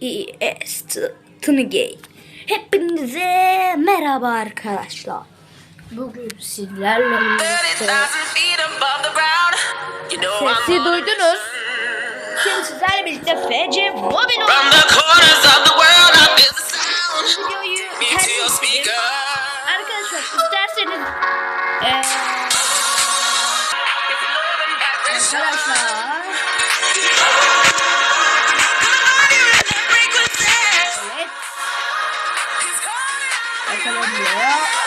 ES Tınıgey. Hepinize merhaba arkadaşlar. Bugün sizlerle birlikte 30,000 feet above the ground. You know sesi duydunuz. Şimdi sizlerle birlikte FC sound. videoyu. Arkadaşlar isterseniz eee pela mulher.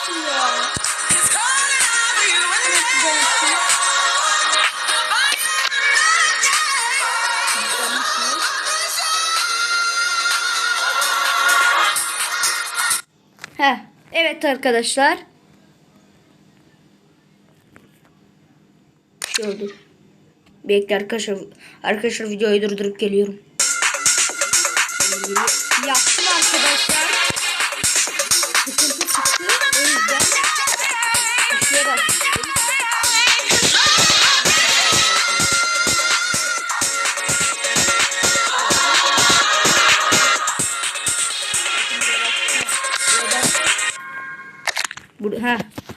Nasıl ya? Heh, evet arkadaşlar. Şey oldu. Bekle arkadaşlar. Arkadaşlar videoyu durdurup geliyorum. Yaptım arkadaşlar.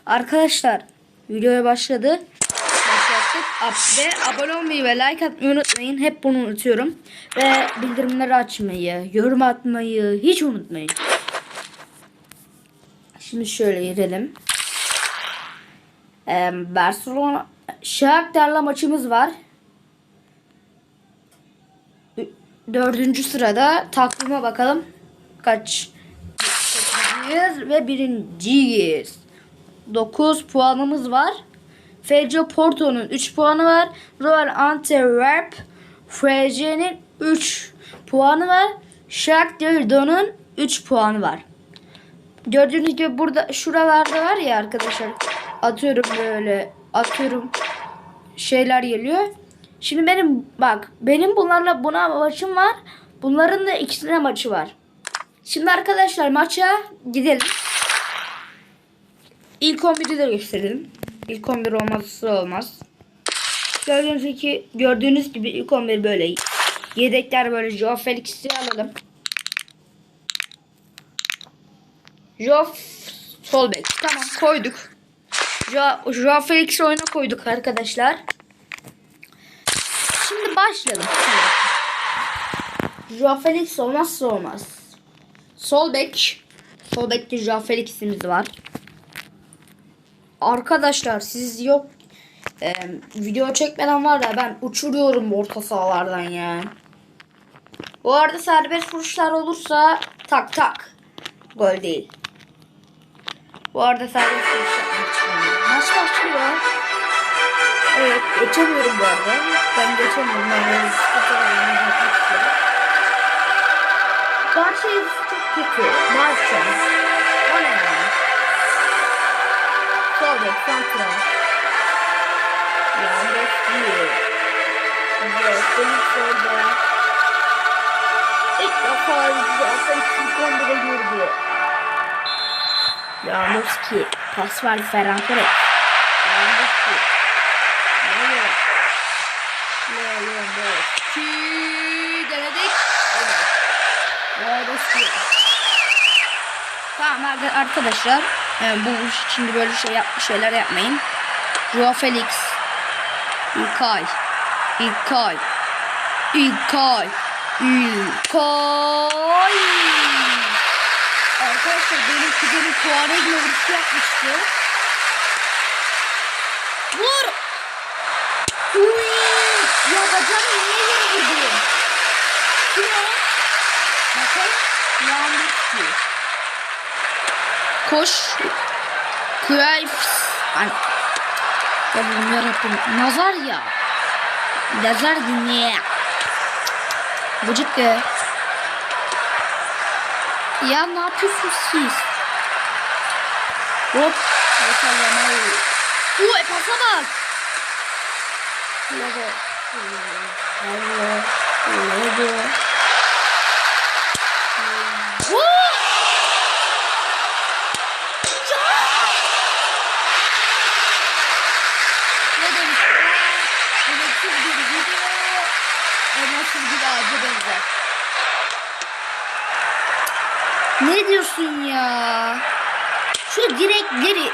Arkadaşlar videoya başladı. Başlattık. Ve abone olmayı ve like atmayı unutmayın. Hep bunu unutuyorum. Ve bildirimleri açmayı, yorum atmayı hiç unutmayın. Şimdi şöyle girelim. Ee, Barcelona Shakhtar'la maçımız var. Dördüncü sırada takvime bakalım. Kaç ve birinciyiz. 9 puanımız var. FC Porto'nun 3 puanı var. Royal Antwerp FC'nin 3 puanı var. Shakhtar Don'un 3 puanı var. Gördüğünüz gibi burada şuralarda var ya arkadaşlar. Atıyorum böyle atıyorum şeyler geliyor. Şimdi benim bak benim bunlarla buna maçım var. Bunların da ikisine maçı var. Şimdi arkadaşlar maça gidelim. İlk 11'i de gösterelim. İlk 11 olmazsa olmaz. Gördüğünüz gibi, gördüğünüz gibi ilk 11 böyle. Yedekler böyle Joe Felix'i alalım. Joe Solbek. Tamam koyduk. Joe, Joe Felix'i oyuna koyduk arkadaşlar. Şimdi başlayalım. Joe Felix olmazsa olmaz. Sol bek. Sol bekte Joao Felix'imiz var. Arkadaşlar siz yok e, video çekmeden var ya ben uçuruyorum orta sahalardan ya. Bu arada serbest vuruşlar olursa tak tak. Gol değil. Bu arada serbest vuruş. Maç başlıyor. Evet geçemiyorum bu arada. Ben geçemiyorum. Ben böyle sıkıntı var, ben yapmak istiyorum. Barça yazısı çok kötü. Barça. Bek, santral. Ya bek değil. Benim solda. İlk defa zaten ilk 11'e girdi. Lewandowski. Pas verdi Ferran Torres. Lewandowski. Leo. Lewandowski. Denedik. Evet. Lewandowski. Tamam ar- arkadaşlar. E, bu şimdi böyle şey yap, şeyler yapmayın. Joao Felix. İlkay. İlkay. İlkay. İlkay. Arkadaşlar benim kuzenim puanı ile vuruş yapmıştı. Vur. Uy. Ya bacağını niye yere vurdun? Kim o? Bakın. Lambert Koş. Cruyff. An Allah'ım yarabbim. Nazar ya. Nazar dinle. Vıcık de. Ya ne yapıyorsunuz siz? Hop. Yakalamayı. Uuu e pasa bak. Lego. Lego. Lego. Woo! Ne demişler? Emeksiz bir video, emeksiz bir ağaca benzer. Ne diyorsun ya? Şu direkleri,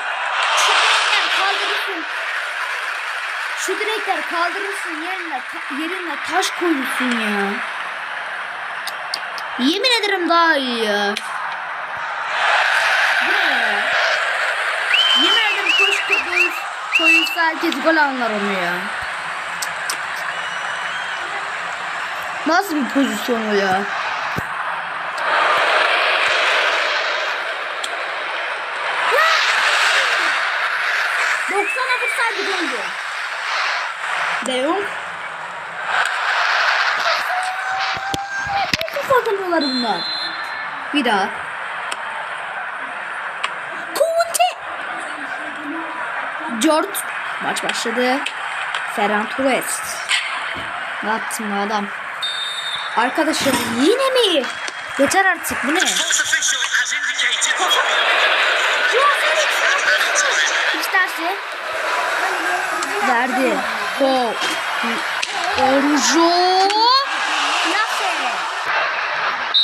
şu direkler kaldırırsın. Şu direkler kaldırırsın yerine, ta- yerine taş koyulsun ya. Yemin ederim daha iyi ya. Yemin ederim koş koyulsa, koyulsa herkes gol anlar onu ya. Nasıl bir pozisyon o ya? De Jong. Kazanıyorlar bunlar? Bir daha. Conte. George. Maç başladı. Ferran Torres. Ne yaptın bu adam? Arkadaşlar yine mi? Yeter artık bu ne? Verdi. Go. Orujo. Lasse.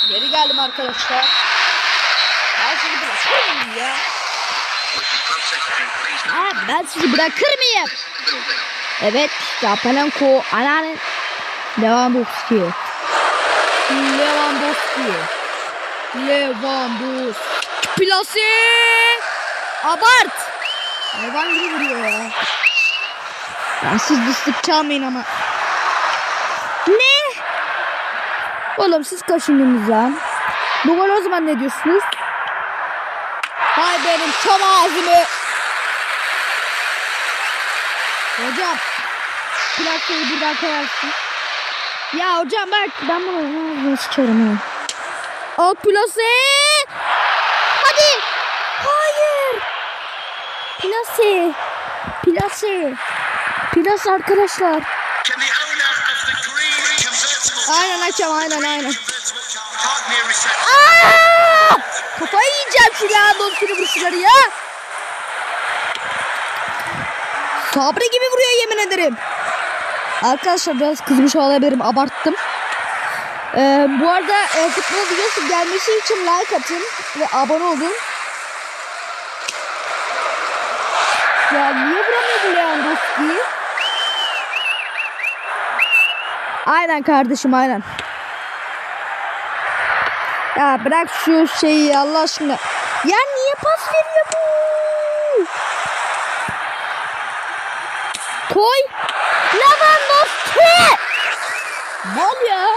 Geri geldim arkadaşlar. Ben sizi bırakır mıyım ya? Ha, ben sizi bırakır mıyım? Evet. Yapalenko. Anneanne. Lewandowski. Lewandowski. Lewandowski. Plase. Abart. Hayvan gibi vuruyor ya. Siz dıslık çalmayın ama. Ne? Oğlum siz kaşındınız lan. Bu gol o zaman ne diyorsunuz? Hay benim çam ağzımı. Hocam. Plakeyi buradan koyarsın. Ya hocam bak ben bunu ağzına sıçarım ha. Al plase. Hadi. Hayır. Plase. Plase. Plase arkadaşlar. Aynen açam aynen aynen. Aa! Kafayı yiyeceğim şu Lewandowski'nin vuruşları ya. Sabri gibi vuruyor yemin ederim. Arkadaşlar biraz kızmış olabilirim. Abarttım. Ee, bu arada e, futbol videosu gelmesi için like atın ve abone olun. Ya niye vuramıyordu Lewandowski? Aynen kardeşim aynen. Ya bırak şu şeyi Allah aşkına. Ya niye pas veriyor bu? Koy. Lewandowski. Mal ya.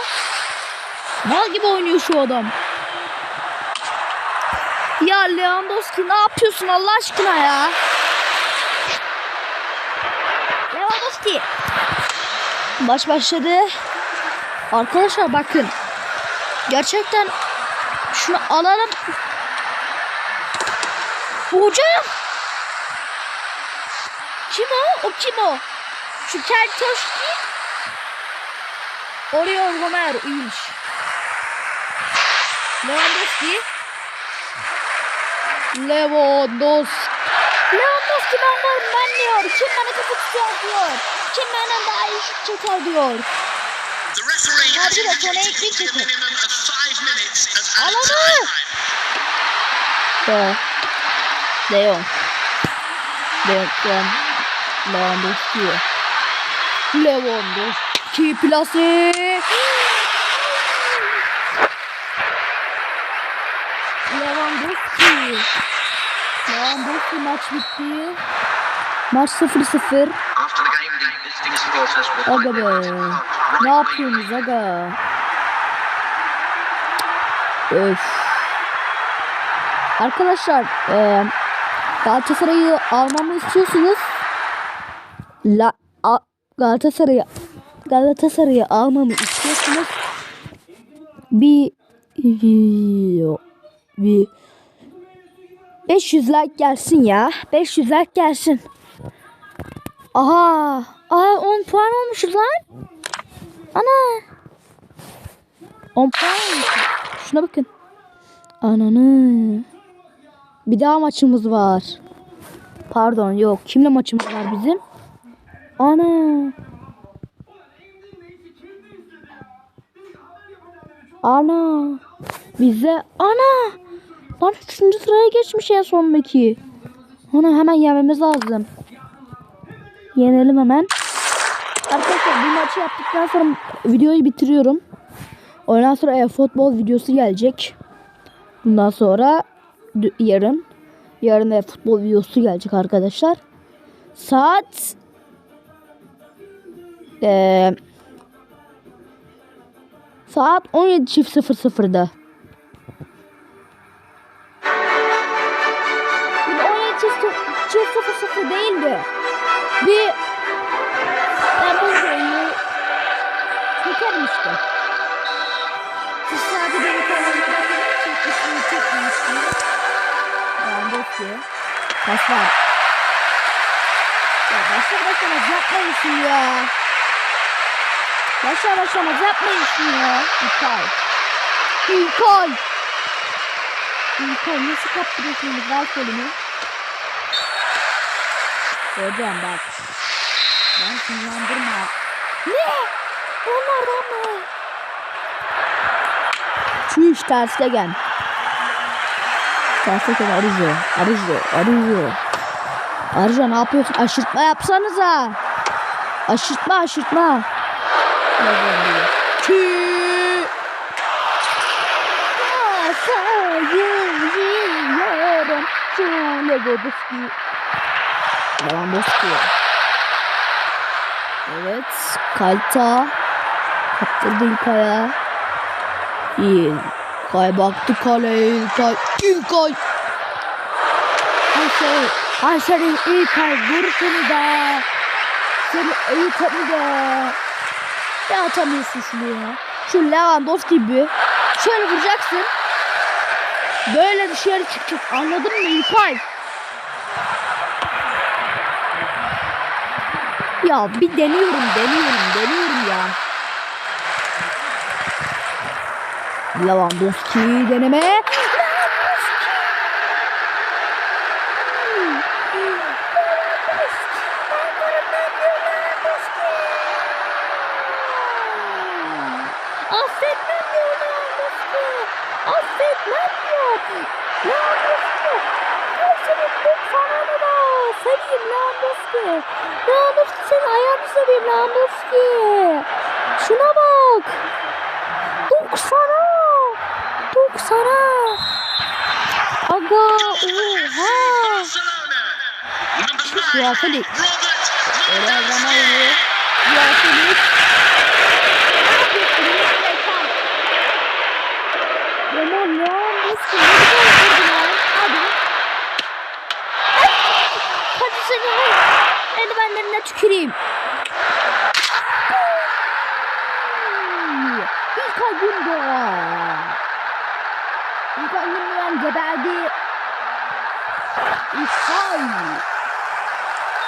Mal gibi oynuyor şu adam. Ya Lewandowski ne yapıyorsun Allah aşkına ya? Baş başladı. Arkadaşlar bakın. Gerçekten şunu alalım. Hocam. Kim o? O kim o? Şu Keltoşki. Oriol Romero iyiymiş. Lewandowski. Lewandowski. Lewandowski ben varım ben diyor. Kim bana kafa tutuyor diyor. Kim benden daha iyi şut çeker diyor. The referee has Hadi de indicated konuya it will be a geçelim. minimum of five minutes as added Ananı! time. De. De Jong. De Jong Lewandowski. Lewandowski plase. Lewandowski. Lewandowski maç bitti. Maç 0-0. Aga be. Ne yapıyorsunuz aga? Öf. Arkadaşlar e, Galatasaray'ı almamı istiyorsunuz. La, a, Galatasaray'ı Galatasaray'ı almamı istiyorsunuz. Bir bir 500 like gelsin ya. 500 like gelsin. Aha. Aha 10 puan olmuşuz lan. Ana. 10 puan olmuşuz. Şuna bakın. Ananı. Bir daha maçımız var. Pardon yok. Kimle maçımız var bizim? Ana. Ana. Bize ana. Lan 3. sıraya geçmiş en sondaki. Ana hemen yememiz lazım. Yenelim hemen. Arkadaşlar bu maçı yaptıktan sonra videoyu bitiriyorum. Ondan sonra e-futbol videosu gelecek. Bundan sonra yarın yarın e-futbol videosu gelecek arkadaşlar. Saat eee saat 17.00'da. 17.00 değildi. Bir ben bu videoyu çekerim işte. Sadece benim kanalıma ismini çekmemiştim. Yani bok diye. Kaç var? Ya başlar başlamaz yapmayın ya. Başlar başlamaz yapmayın şunu ya. İlkay. İlkay. İlkay nasıl kaptırıyorsunuz? Ver kolunu. Hocam bak. Ben sinirlendirme. Ne? Onlardan mı? Çüş terste gel. Terste gel Arıcı. Arıcı. Arıcı. Arıcı ne yapıyorsun? Aşırtma yapsanıza. Aşırtma aşırtma. Çüş. Sayıyorum. Şöyle Lewandowski. Lewandowski. Evet. Kalta. Kaptırdı İlkay'a. İyi. İlkay baktı kaleye. İlkay. İlkay. Ayşe. Ayşe'nin İlkay vur seni de. Seni İlkay'ı da. Ne atamıyorsun şunu ya. Şu Lewandowski gibi. Şöyle vuracaksın. Böyle dışarı çıkacak. Anladın mı İlkay? Ya bir deniyorum, deniyorum, deniyorum ya. Lewandowski deneme. Affetmem diyor Lewandowski. Affetmem diyor. Lewandowski. Ay senin bu fanını da. Seveyim Lewandowski. Ayağını seveyim Lewandowski. Şuna bak. 90'a. 90'a. Aga oha. Ya Felix. Oraya Ronaldo. Ya Felix. Yaman Lewandowski ne kadar vurdu lan. Hadi. Hadi seni ay. Eldivenlerine tüküreyim. İlkay Gündoğan. İlkay Gündoğan geberdi. İlkay.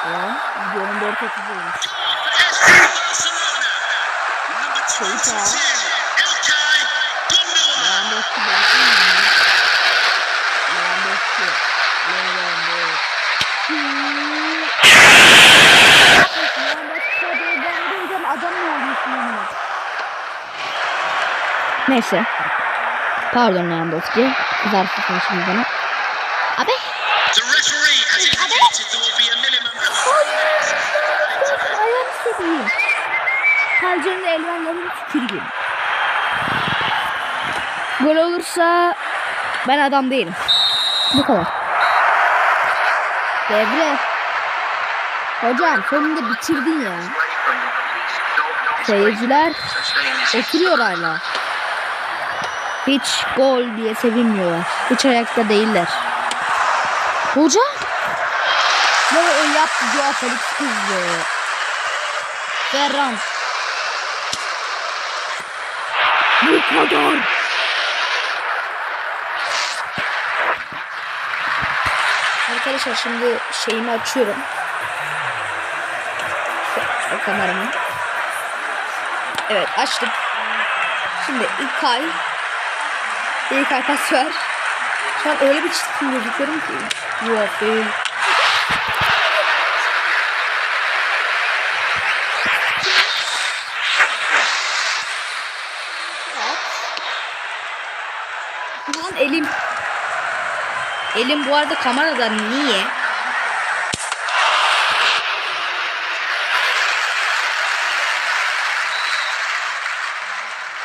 Ya, videonun dört atıcı olmuş. Keita. Lewandowski baksana ya. Lewandowski. Lewandowski. Lewandowski şöyle geldiğince adam mı olmuşsun yanıma? Neyse. Pardon Lewandowski. Kızarsın şimdi bana. Abi. The referee has indicated there will be a minimum of five minutes. Ayağını seveyim. Kalcanın eldivenlerini tüküreyim. Gol olursa ben adam değilim. Bu kadar. Devre. Hocam sonunda bitirdin ya. Seyirciler oturuyor hala. Hiç gol diye sevinmiyorlar. Hiç ayakta değiller. Hoca? Ne o yaptı Joao Felix kızdı. Ferran. Bu kadar. Arkadaşlar şimdi şeyimi açıyorum. O kameramı. Evet açtım. Şimdi ilk ay ilk ay ver. Şu an öyle bir çirkin gözüküyorum ki. Yok değil. Lan elim. Elim bu arada kameradan niye?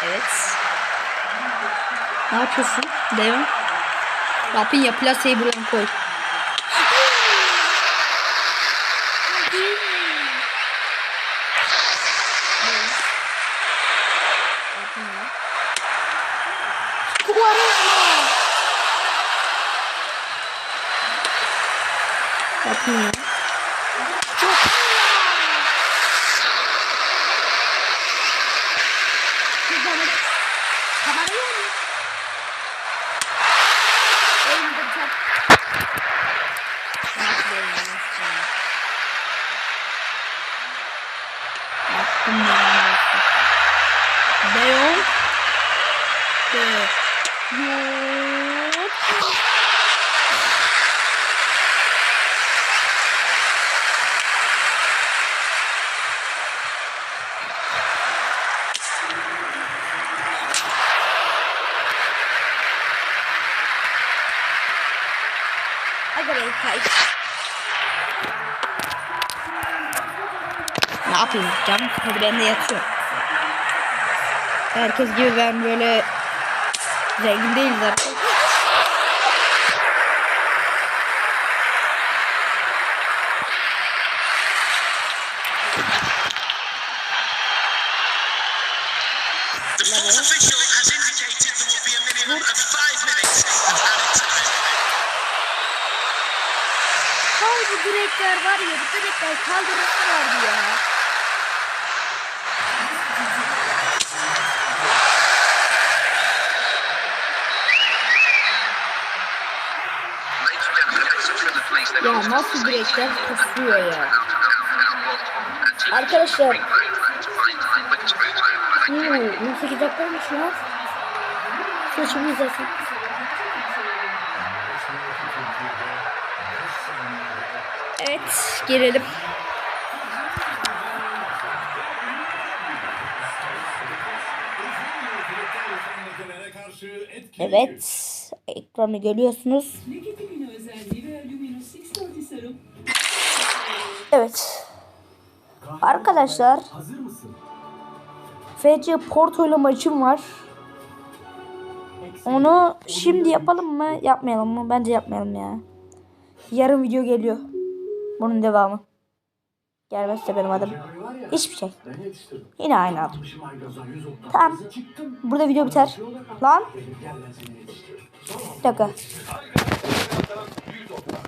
Evet. Ne yapıyorsun? Devam. Rapinya plaseyi buradan koy. Quaresma. Rapinya. Çok Kamerayı mı? Elimde bıçak. Nasıl elimde Yaptım ben nasıl? Deyon. De. Yok. Aga be kayıt. Ne yapayım canım? Hadi ben de yatıyorum. Herkes gibi ben böyle zengin değiliz artık. Bu direkler var ya bu direkler kaldırısı vardı ya. Ya nasıl direkler kusuyor ya. Arkadaşlar Hmm, 18 dakikaymış ya. Saçımı izlesin. Girelim. Evet, ekranı görüyorsunuz. Evet. Arkadaşlar, FC Porto ile maçım var. Onu şimdi yapalım mı? Yapmayalım mı? Bence yapmayalım ya. Yarın video geliyor. Bunun devamı. Gelmezse benim adım. Hiçbir şey. Yine aynı adım. Tamam. Burada video biter. Lan. Bir dakika.